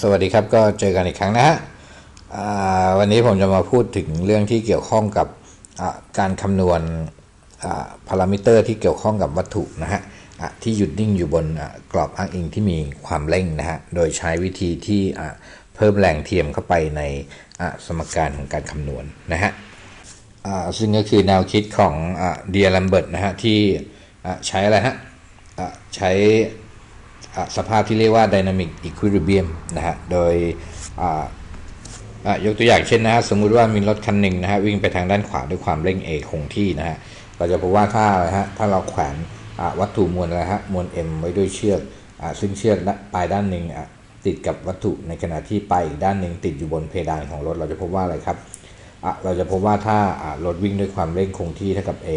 สวัสดีครับก็เจอกันอีกครั้งนะฮะวันนี้ผมจะมาพูดถึงเรื่องที่เกี่ยวข้องกับการคำนวณพารามิเตอร์ที่เกี่ยวข้องกับวัตถุนะฮะะที่หยุดนิ่งอยู่บนกรอบอ้างอิงที่มีความเร่งนะฮะโดยใช้วิธีที่เพิ่มแรงเทียมเข้าไปในสมการของการคำนวณนะฮะซึ่งก็คือแนวคิดของเดียร์ลัมเบิร์ตนะฮะที่ใช้อะไรฮะใช้ สภาพที่เรียกว่า Dynamic Equilibrium นะฮะ โดยยกตัวอย่างเช่นนะฮะ สมมุติว่ามีรถคันหนึ่งนะฮะ วิ่งไปทางด้านขวาด้วยความเร่ง a คงที่นะฮะ เราจะพบว่าถ้าอะไรฮะ ถ้าเราแขวนวัตถุมวลอะไรฮะ มวล m ไว้ด้วยเชือกอซึ่งเชือกปลายด้านหนึ่งติดกับวัตถุในขณะที่ปลายอีกด้านหนึ่งติดอยู่บนเพดานของรถ เราจะพบว่าอะไรครับ เราจะพบว่าถ้ารถวิ่งด้วยความเร่งคงที่เท่ากับ a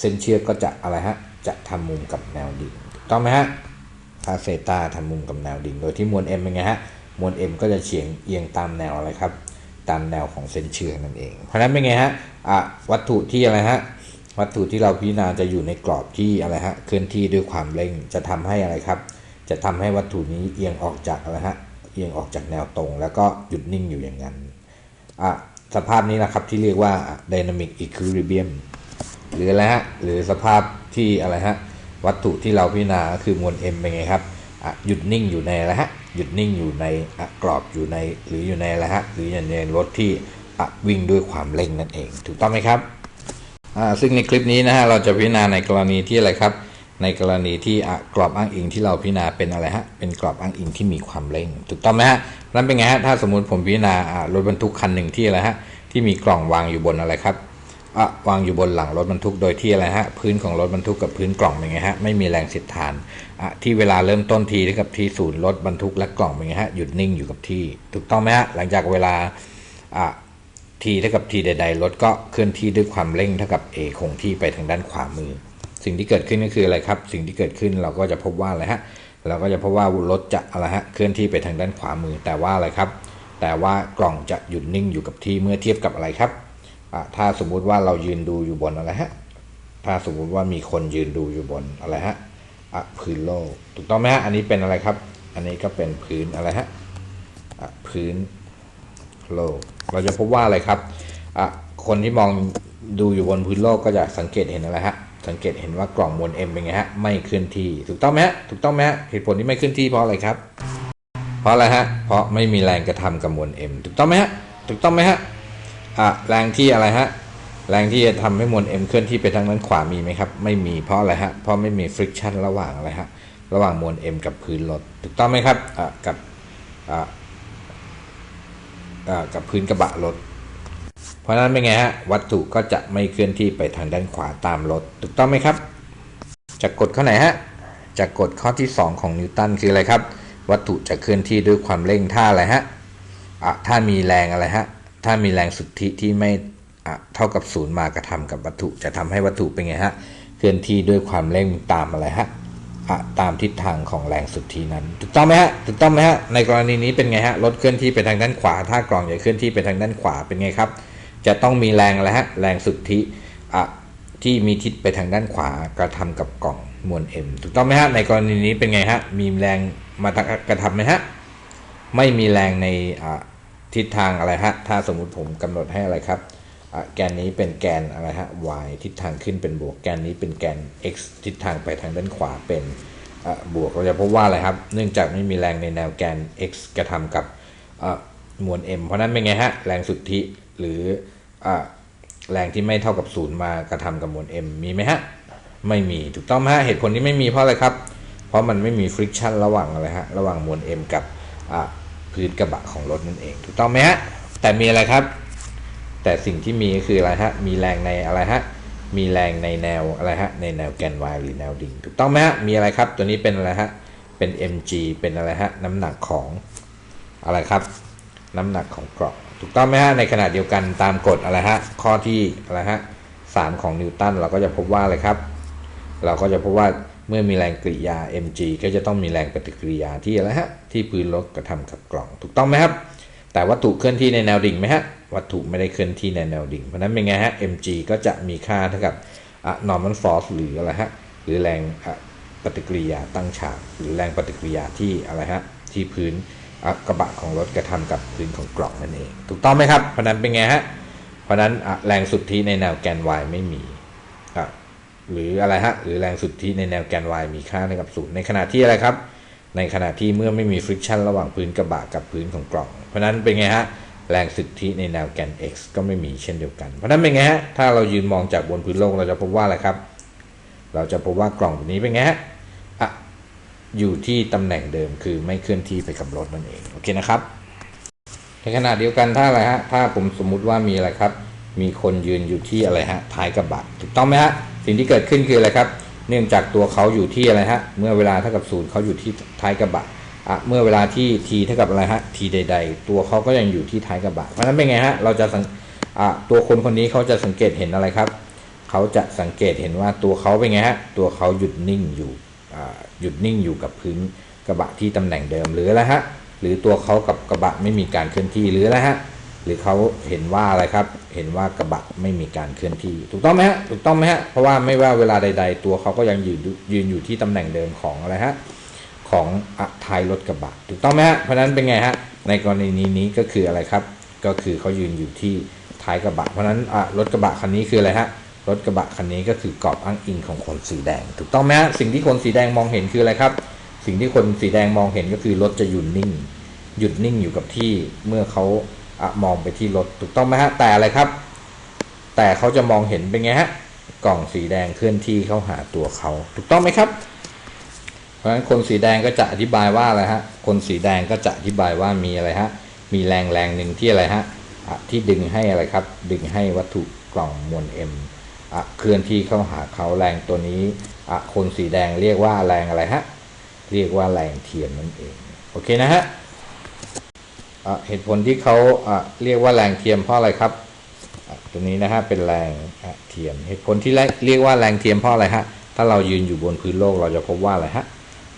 เส้นเชือกก็จะอะไรฮะ จะทำมุมกับแนวดิ่งถูกต้องไหมฮะ ถ้าเซตาทำมุมกับแนวดิ่ง โดยที่มวล m เป็นไงฮะ มวล m ก็จะเฉียงเอียงตามแนวอะไรครับ ตามแนวของเส้นเชือกนั่นเอง เพราะนั้นเป็นไงฮะอะวัตถุที่อะไรฮะ วัตถุที่เราพิจารณาจะอยู่ในกรอบที่อะไรฮะ เคลื่อนที่ด้วยความเร่ง จะทำให้อะไรครับ จะทำให้วัตถุนี้เอียงออกจากอะไรฮะ เอียงออกจากแนวตรง แล้วก็หยุดนิ่งอยู่อย่างนั้น อะสภาพนี้นะครับที่เรียกว่า dynamic equilibrium หรืออะไรฮะ หรือสภาพที่อะไรฮะ วัตถุที่เราพิจารณาคือมวล m เป็นไงครับหยุดนิ่งอยู่ในอะไรฮะหยุดนิ่งอยู่ในกรอบอยู่ในหรืออยู่ในอะไรฮะหรืออยู่ในรถที่วิ่งด้วยความเร่งนั่นเอง ถูกต้องไหมครับซึ่งในคลิปนี้นะฮะเราจะพิจารณาในกรณีที่อะไรครับ ในกรณีที่กรอบอ้างอิงที่เราพิจารณาเป็นอะไรฮะเป็นกรอบอ้างอิงที่มีความเร่ง ถูกต้องไหมฮะนั่นเป็นไงฮะถ้าสมมุติผมพิจารณารถบรรทุกคันหนึ่งที่อะไรฮะที่มีกล่องวางอยู่บนอะไรครับ อะวางอยู่บนหลังรถบรรทุกโดยที่อะไรฮะพื้นของรถบรรทุกกับพื้นกล่องเป็นไงฮะไม่มีแรงเสียดทานอะที่เวลาเริ่มต้นทีเท่ากับที่ศูนย์รถบรรทุกและกล่องเป็นไงฮะหยุดนิ่งอยู่กับที่ ถูกต้องไหมฮะหลังจากเวลาอะทีเท่ากับทีใด ๆ รถก็เคลื่อนที่ด้วยความเร่งเท่ากับ a คงที่ไปทางด้านขวามือ สิ่งที่เกิดขึ้นก็คืออะไรครับ สิ่งที่เกิดขึ้นเราก็จะพบว่าอะไรฮะเราก็จะพบว่ารถจะอะไรฮะเคลื่อนที่ไปทางด้านขวามือแต่ว่าอะไรครับ แต่ว่ากล่องจะหยุดนิ่งอยู่กับที่เมื่อเทียบกับอะไรครับ ถ้าสมมุติว่าเรายืนดูอยู่บนอะไรฮะ ถ้าสมมุติว่ามีคนยืนดูอยู่บนอะไรฮะพื้นโลก ถูกต้องไหมฮะ อันนี้เป็นอะไรครับ อันนี้ก็เป็นพื้นอะไรฮะพื้นโลก เราจะพบว่าอะไรครับ คนที่มองดูอยู่บนพื้นโลกก็จะสังเกตเห็นอะไรฮะ สังเกตเห็นว่ากล่องมวล M เป็นไงฮะ ไม่เคลื่อนที่ ถูกต้องไหมฮะ ถูกต้องไหมฮะ เหตุผลที่ไม่เคลื่อนที่เพราะอะไรครับ เพราะอะไรฮะ เพราะไม่มีแรงกระทำกับมวล M ถูกต้องไหมฮะ ถูกต้องไหมฮะ อะแรงที่อะไรฮะ แรงที่จะทำให้มวล M เคลื่อนที่ไปทางด้านขวามีไหมครับ ไม่มีเพราะอะไรฮะ เพราะไม่มี friction ระหว่างอะไรฮะ ระหว่างมวล M กับพื้นรถถูกต้องไหมครับอะกับอะกับพื้นกระบะรถ เพราะฉะนั้นเป็นไงฮะ วัตถุก็จะไม่เคลื่อนที่ไปทางด้านขวาตามรถ ถูกต้องไหมครับ จากกฎข้อไหนฮะ จากกฎข้อที่ 2 ของนิวตันคืออะไรครับ วัตถุจะเคลื่อนที่ด้วยความเร่งท่าอะไรฮะอะถ้ามีแรงอะไรฮะ ถ้ามีแรงสุทธิที่ไม่เท่ากับศูนย์มากระทำกับวัตถุ จะทำให้วัตถุเป็นไงฮะเคลื่อนที่ด้วยความเร่งตามอะไรฮะตามทิศทางของแรงสุทธินั้นถูกต้องไหมฮะถูกต้องไหมฮะในกรณีนี้เป็นไงฮะรถเคลื่อนที่ไปทางด้านขวา ถ้ากล่องใหญ่เคลื่อนที่ไปทางด้านขวาเป็นไงครับ จะต้องมีแรงอะไรฮะแรงสุทธิที่มีทิศไปทางด้านขวากระทำกับกล่องมวล M ถูกต้องไหมฮะในกรณีนี้เป็นไงฮะมีแรงมากระทำไหมฮะไม่มีแรงใน ทิศทางอะไรฮะ ถ้าสมมุติผมกำหนดให้อะไรครับ แกนนี้เป็นแกนอะไรฮะ y ทิศทางขึ้นเป็นบวก แกนนี้เป็นแกน x ทิศทางไปทางด้านขวาเป็นบวก เราจะพบว่าอะไรครับ เนื่องจากไม่มีแรงในแนวแกน x กระทำกับมวล m เพราะนั้นเป็นไงฮะ แรงสุทธิหรือแรงที่ไม่เท่ากับศูนย์มากระทำกับมวล m มีไหมฮะ ไม่มี ถูกต้องไหมฮะ เหตุผลที่ไม่มีเพราะอะไรครับ เพราะมันไม่มี friction ระหว่างอะไรฮะ ระหว่างมวล m กับ พื้นกระบะของรถนั่นเอง ถูกต้องไหมฮะ แต่มีอะไรครับ แต่สิ่งที่มีก็คืออะไรฮะ มีแรงในอะไรฮะ มีแรงในแนวอะไรฮะ ในแนวแกน y หรือแนวดิ่ง ถูกต้องไหมฮะ มีอะไรครับ ตัวนี้เป็นอะไรฮะ เป็น mg เป็นอะไรฮะ น้ำหนักของอะไรครับ น้ำหนักของเกราะ ถูกต้องไหมฮะ ในขณะเดียวกันตามกฎอะไรฮะ ข้อที่อะไรฮะสามของนิวตันเราก็จะพบว่าอะไรครับ เราก็จะพบว่า เมื่อมีแรงกริยา mg ก็จะต้องมีแรงปฏิกิริยาที่อะไรฮะ ที่พื้นรถกระทำกับกล่อง ถูกต้องไหมครับ แต่วัตถุเคลื่อนที่ในแนวดิ่งไหมฮะ วัตถุไม่ได้เคลื่อนที่ในแนวดิ่ง เพราะนั้นเป็นไงฮะ mg ก็จะมีค่าเท่ากับ normal force หรืออะไรฮะ หรือแรงปฏิกิริยาตั้งฉาก หรือแรงปฏิกิริยาที่อะไรฮะ ที่พื้นกระบะของรถกระทำกับพื้นของกล่องนั่นเอง ถูกต้องไหมครับ เพราะนั้นเป็นไงฮะ เพราะนั้นแรงสุทธิในแนวแกน y ไม่มีอะ หรืออะไรฮะหรือแรงสุทธิในแนวแกน y มีค่าเท่ากับศูนย์ในขณะที่อะไรครับ ในขณะที่เมื่อไม่มี friction ระหว่างพื้นกระบะกับพื้นของกล่อง เพราะนั้นเป็นไงฮะแรงสุทธิในแนวแกน x ก็ไม่มีเช่นเดียวกัน เพราะนั้นเป็นไงฮะถ้าเรายืนมองจากบนพื้นโลกเราจะพบว่าอะไรครับ เราจะพบว่ากล่องตัวนี้เป็นไงฮะอะอยู่ที่ตำแหน่งเดิมคือไม่เคลื่อนที่ไปกับรถนั่นเองโอเคนะครับ ในขณะเดียวกันถ้าอะไรฮะถ้าผมสมมุติว่ามีอะไรครับ มีคนยืนอยู่ที่อะไรฮะท้ายกระบะถูกต้องไหมฮะ สิ่งที่เกิดขึ้นคืออะไรครับ เนื่องจากตัวเขาอยู่ที่อะไรฮะ เมื่อเวลาเท่ากับศูนย์เขาอยู่ที่ท้ายกระบะอะเมื่อเวลาที่ t เท่ากับอะไรฮะ t ใด ๆ ตัวเขาก็ยังอยู่ที่ท้ายกระบะ เพราะฉะนั้นเป็นไงฮะ เราจะสังอะตัวคนคนนี้เขาจะสังเกตเห็นอะไรครับ เขาจะสังเกตเห็นว่าตัวเขาเป็นไงฮะ ตัวเขาหยุดนิ่งอยู่อ่าหยุดนิ่งอยู่กับพื้นกระบะที่ตำแหน่งเดิมหรืออะไรฮะ หรือตัวเขากับกระบะไม่มีการเคลื่อนที่หรืออะไรฮะ หรือเขาเห็นว่าอะไรครับ เห็นว่ากระบะไม่มีการเคลื่อนที่ ถูกต้องไหมฮะ ถูกต้องไหมฮะ เพราะว่าไม่ว่าเวลาใด ๆ ตัวเขาก็ยังยืนยืนอยู่ที่ตำแหน่งเดิมของอะไรฮะ ของอท้ายรถกระบะ ถูกต้องไหมฮะ เพราะนั้นเป็นไงฮะ ในกรณีนี้ก็คืออะไรครับ ก็คือเขายืนอยู่ที่ท้ายกระบะ เพราะนั้นอะรถกระบะคันนี้คืออะไรฮะ รถกระบะคันนี้ก็คือกรอบอ้างอิงของคนสีแดง ถูกต้องไหมฮะ สิ่งที่คนสีแดงมองเห็นคืออะไรครับ สิ่งที่คนสีแดงมองเห็นก็คือรถจะหยุดนิ่ง หยุดนิ่งอยู่กับที่เมื่อเขา มองไปที่รถถูกต้องไหมฮะ แต่อะไรครับ แต่เขาจะมองเห็นเป็นไงฮะ กล่องสีแดงเคลื่อนที่เข้าหาตัวเขา ถูกต้องไหมครับ เพราะฉะนั้นคนสีแดงก็จะอธิบายว่าอะไรฮะ คนสีแดงก็จะอธิบายว่ามีอะไรฮะ มีแรงแรงหนึ่งที่อะไรฮะ ที่ดึงให้อะไรครับ ดึงให้วัตถุกล่องมวล M อะเคลื่อนที่เข้าหาเขาแรงตัวนี้คนสีแดงเรียกว่าแรงอะไรฮะ เรียกว่าแรงเทียมนั่นเอง โอเคนะฮะ เหตุผลที่เขาเรียกว่าแรงเทียมเพราะอะไรครับตัวนี้นะฮะเป็นแรงเทียม เหตุผลที่เรียกว่าแรงเทียมเพราะอะไรฮะถ้าเรายืนอยู่บนพื้นโลกเราจะพบว่าอะไรฮะ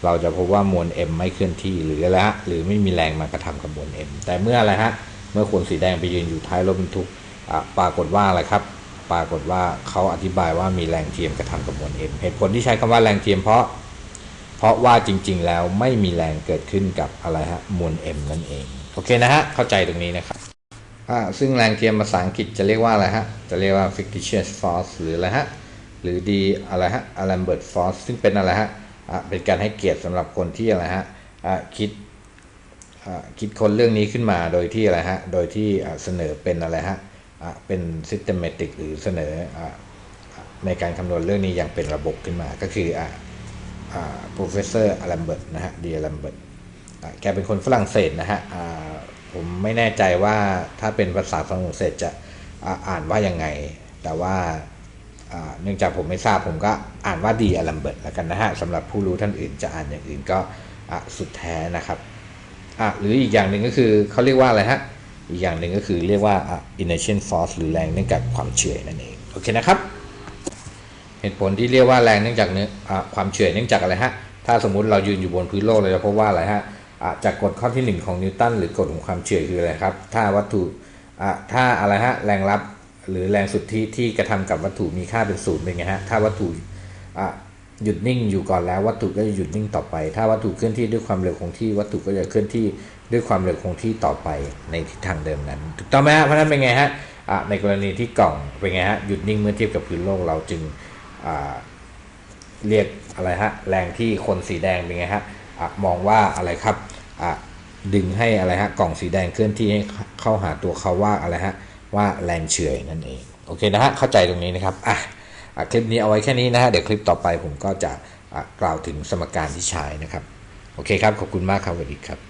เราจะพบว่ามวล M ไม่เคลื่อนที่หรืออะไรฮะหรือไม่มีแรงมากระทำกับมวล M แต่เมื่ออะไรฮะเมื่อคนสีแดงไปยืนอยู่ท้ายรถบรรทุกปรากฏว่าอะไรครับ ปรากฏว่าเขาอธิบายว่ามีแรงเทียมกระทำกับมวล M เหตุผลที่ใช้คำว่าแรงเทียมเพราะ เพราะว่าจริง ๆ แล้วไม่มีแรงเกิดขึ้นกับอะไรฮะมวล M นั่นเอง โอเคนะฮะ เข้าใจตรงนี้นะครับอ่าซึ่งแรงเทียมภาษาอังกฤษจะเรียกว่าอะไรฮะ จะเรียกว่า fictitious force หรืออะไรฮะ หรือดีอะไรฮะ Alembert force ซึ่งเป็นอะไรฮะอ่าเป็นการให้เกียรติสำหรับคนที่อะไรฮะอ่าคิดอ่าคิดคนเรื่องนี้ขึ้นมาโดยที่อะไรฮะ โดยที่เสนอเป็นอะไรฮะอ่าเป็น systematic หรือเสนออ่าในการคำนวณเรื่องนี้อย่างเป็นระบบขึ้นมาก็คืออ่าอ่า professor Alembert นะฮะดีอ Alembert แกเป็นคนฝรั่งเศสนะฮะผมไม่แน่ใจว่าถ้าเป็นภาษาฝรั่งเศสจะอ่าอ่านว่ายังไง แต่ว่าเนื่องจากผมไม่ทราบผมก็อ่านว่าดีอ Alembert แล้วกันนะฮะสำหรับผู้รู้ท่านอื่นจะอ่านอย่างอื่นก็สุดแท้นะครับหรืออีกอย่างหนึ่งก็คือเขาเรียกว่าอะไรฮะอีกอย่างหนึ่งก็คือเรียกว่า inertial force หรือแรงเนื่องจากความเฉื่อยนั่นเองโอเคนะครับเหตุผลที่เรียกว่าแรงเนื่องจากเนื้อความเฉื่อยเนื่องจากอะไรฮะถ้าสมมุติเรายืนอยู่บนพื้นโลกเราจะพบว่าอะไรฮะ จากกฎข้อที่หนึ่งของนิวตันหรือกฎของความเฉื่อยคืออะไรครับ ถ้าวัตถุถ้าอะไรฮะแรงรับหรือแรงสุดที่ที่กระทำกับวัตถุมีค่าเป็นศูนย์เป็นไงฮะถ้าวัตถุหยุดนิ่งอยู่ก่อนแล้ววัตถุก็จะหยุดนิ่งต่อไป ถ้าวัตถุเคลื่อนที่ด้วยความเร็วคงที่วัตถุก็จะเคลื่อนที่ด้วยความเร็วคงที่ต่อไปในทิศทางเดิมนั้นถูกต้องไหมฮะเพราะนั้นเป็นไงฮะในกรณีที่กล่องเป็นไงฮะหยุดนิ่งเมื่อเทียบกับพื้นโลกเราจึงเรียกอะไรฮะแรงที่คนสีแดงเป็นไงฮะ มองว่าอะไรครับดึงให้อะไรฮะกล่องสีแดงเคลื่อนที่ให้เข้าหาตัวเขาว่าอะไรฮะว่าแรงเฉยนั่นเองโอเคนะฮะเข้าใจตรงนี้นะครับอะอะคลิปนี้เอาไว้แค่นี้นะฮะเดี๋ยวคลิปต่อไปผมก็จะะกล่าวถึงสมการที่ใช้นะครับ โอเคครับ ขอบคุณมากครับสวัสดีครับ